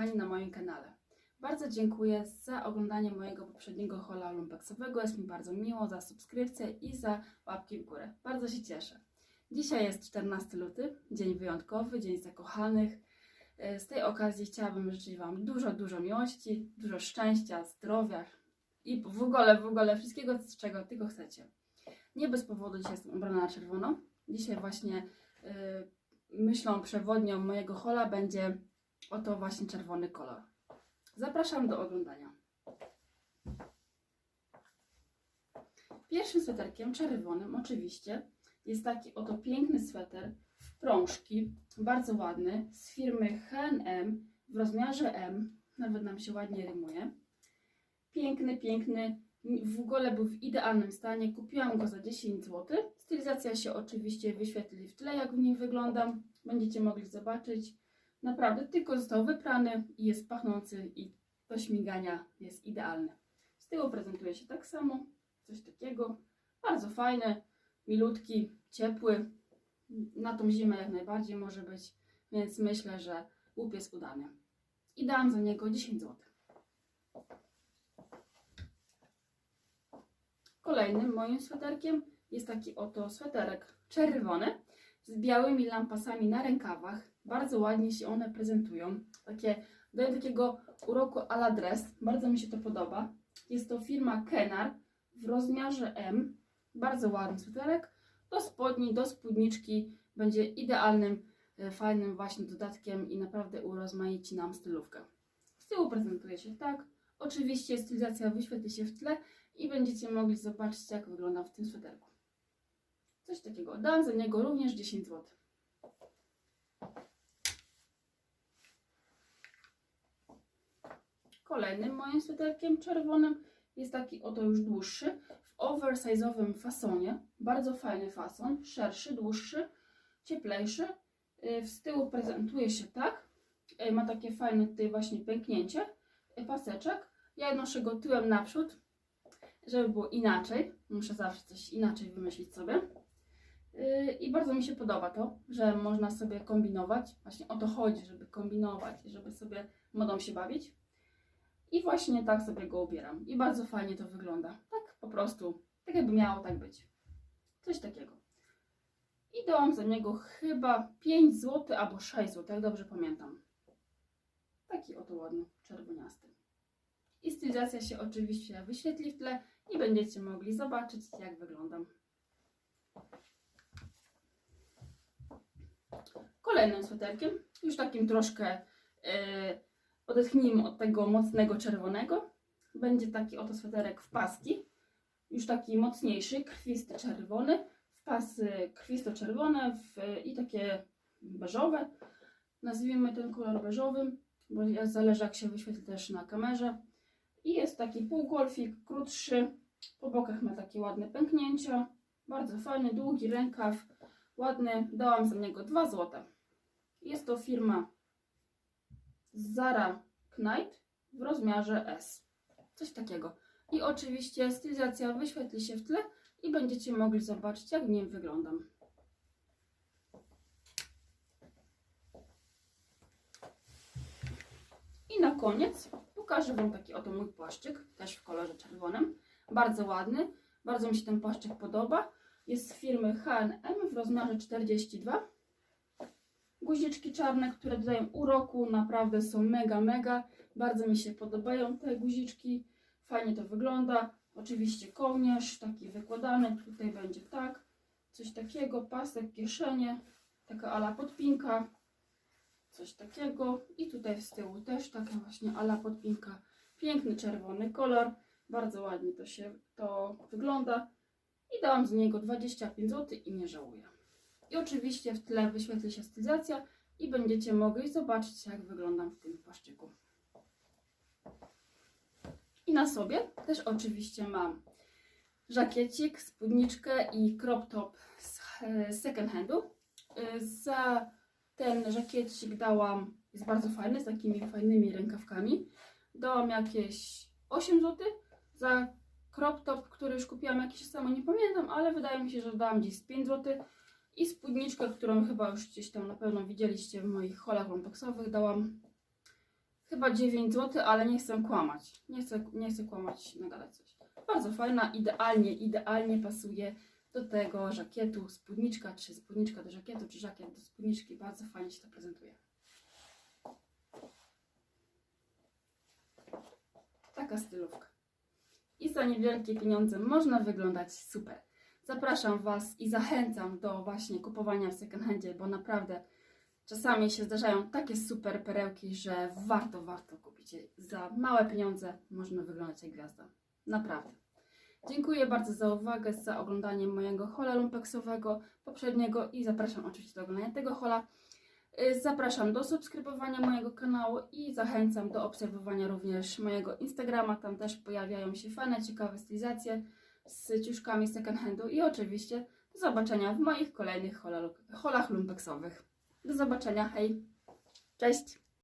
Kochani na moim kanale. Bardzo dziękuję za oglądanie mojego poprzedniego hola lumpeksowego. Jest mi bardzo miło za subskrypcję i za łapki w górę. Bardzo się cieszę. Dzisiaj jest 14 luty, dzień wyjątkowy, dzień zakochanych. E, Z tej okazji chciałabym życzyć Wam dużo, dużo miłości, dużo szczęścia, zdrowia i w ogóle, w ogóle wszystkiego, z czego tylko chcecie. Nie bez powodu dzisiaj jestem ubrana na czerwono. Dzisiaj właśnie e, myślą przewodnią mojego hola będzie oto właśnie czerwony kolor. Zapraszam do oglądania. Pierwszym sweterkiem czerwonym oczywiście jest taki oto piękny sweter prążki, bardzo ładny, z firmy H&M w rozmiarze M, nawet nam się ładnie rymuje. Piękny, piękny, w ogóle był w idealnym stanie, kupiłam go za 10 zł. Stylizacja się oczywiście wyświetli w tle, jak w nim wyglądam. Będziecie mogli zobaczyć. Naprawdę tylko został wyprany i jest pachnący i do śmigania jest idealny. Z tyłu prezentuje się tak samo, coś takiego. Bardzo fajny, milutki, ciepły. Na tą zimę jak najbardziej może być, więc myślę, że łup jest udany. I dałam za niego 10 zł. Kolejnym moim sweterkiem jest taki oto sweterek czerwony z białymi lampasami na rękawach. Bardzo ładnie się one prezentują. Takie, dają takiego uroku a la dress. Bardzo mi się to podoba. Jest to firma Kenar w rozmiarze M. Bardzo ładny sweterek. Do spodni, do spódniczki będzie idealnym, e, fajnym właśnie dodatkiem i naprawdę urozmaici nam stylówkę. Z tyłu prezentuje się tak. Oczywiście stylizacja wyświetli się w tle i będziecie mogli zobaczyć jak wygląda w tym sweterku. Coś takiego. Dam za niego również 10 zł. Kolejnym moim sweterkiem czerwonym jest taki oto już dłuższy, oversize'owym fasonie. Bardzo fajny fason, szerszy, dłuższy, cieplejszy. Z tyłu prezentuje się tak. Yy, Ma takie fajne tutaj właśnie pęknięcie, yy, paseczek. Ja noszę go tyłem naprzód, żeby było inaczej. Muszę zawsze coś inaczej wymyślić sobie. I bardzo mi się podoba to, że można sobie kombinować. Właśnie o to chodzi, żeby kombinować, żeby sobie modą się bawić. I właśnie tak sobie go ubieram. I bardzo fajnie to wygląda. Tak po prostu, tak jakby miało tak być. Coś takiego. I dałam za niego chyba 5 zł albo 6 zł, jak dobrze pamiętam. Taki oto ładny, czerwoniasty. I stylizacja się oczywiście wyświetli w tle i będziecie mogli zobaczyć, jak wyglądam. Kolejnym sweterkiem, już takim troszkę yy, odetchnijmy od tego mocnego czerwonego, będzie taki oto sweterek w paski, już taki mocniejszy, krwisty czerwony, w pasy krwisto-czerwone i takie beżowe. Nazwijmy ten kolor beżowym, bo zależy jak się wyświetli też na kamerze. I jest taki półgolfik, krótszy, po bokach ma takie ładne pęknięcia, bardzo fajny, długi rękaw, ładny, dałam za niego 2 zł. Jest to firma Zara Knight w rozmiarze S. Coś takiego. I oczywiście stylizacja wyświetli się w tle i będziecie mogli zobaczyć, jak w nim wyglądam. I na koniec pokażę Wam taki oto mój płaszczyk, też w kolorze czerwonym. Bardzo ładny, bardzo mi się ten płaszczyk podoba. Jest z firmy H&M w rozmiarze 42. Guziczki czarne, które dodają uroku, naprawdę są mega, mega. Bardzo mi się podobają te guziczki. Fajnie to wygląda. Oczywiście kołnierz, taki wykładany. Tutaj będzie tak. Coś takiego, pasek, kieszenie, taka ala podpinka. Coś takiego. I tutaj z tyłu też taka właśnie ala podpinka. Piękny czerwony kolor. Bardzo ładnie to się to wygląda. I dałam z niego 25 zł i nie żałuję. I oczywiście w tle wyświetli się stylizacja i będziecie mogli zobaczyć, jak wyglądam w tym płaszczyku. I na sobie też oczywiście mam żakiecik, spódniczkę i crop top z e, second handu. E, Za Ten żakiecik dałam, jest bardzo fajny, z takimi fajnymi rękawkami. Dałam jakieś 8 zł. Za crop top, który już kupiłam jakiś temu, nie pamiętam, ale wydaje mi się, że dałam gdzieś z 5 zł. I spódniczkę, którą chyba już gdzieś tam na pewno widzieliście w moich holach lumpeksowych, dałam chyba 9 zł, ale nie chcę kłamać. Nie chcę, nie chcę kłamać, nagadać coś. Bardzo fajna, idealnie, idealnie pasuje do tego żakietu, spódniczka, czy spódniczka do żakietu, czy żakiet do spódniczki. Bardzo fajnie się to prezentuje. Taka stylówka. I za niewielkie pieniądze można wyglądać super. Zapraszam Was i zachęcam do właśnie kupowania w second handzie, bo naprawdę czasami się zdarzają takie super perełki, że warto, warto kupić je. Za małe pieniądze można wyglądać jak gwiazda. Naprawdę. Dziękuję bardzo za uwagę, za oglądanie mojego hola lumpeksowego poprzedniego i zapraszam oczywiście do oglądania tego hola. Y, Zapraszam do subskrybowania mojego kanału i zachęcam do obserwowania również mojego Instagrama. Tam też pojawiają się fajne, ciekawe stylizacje z ciuszkami second handu i oczywiście do zobaczenia w moich kolejnych hola- holach lumpeksowych. Do zobaczenia, hej! Cześć!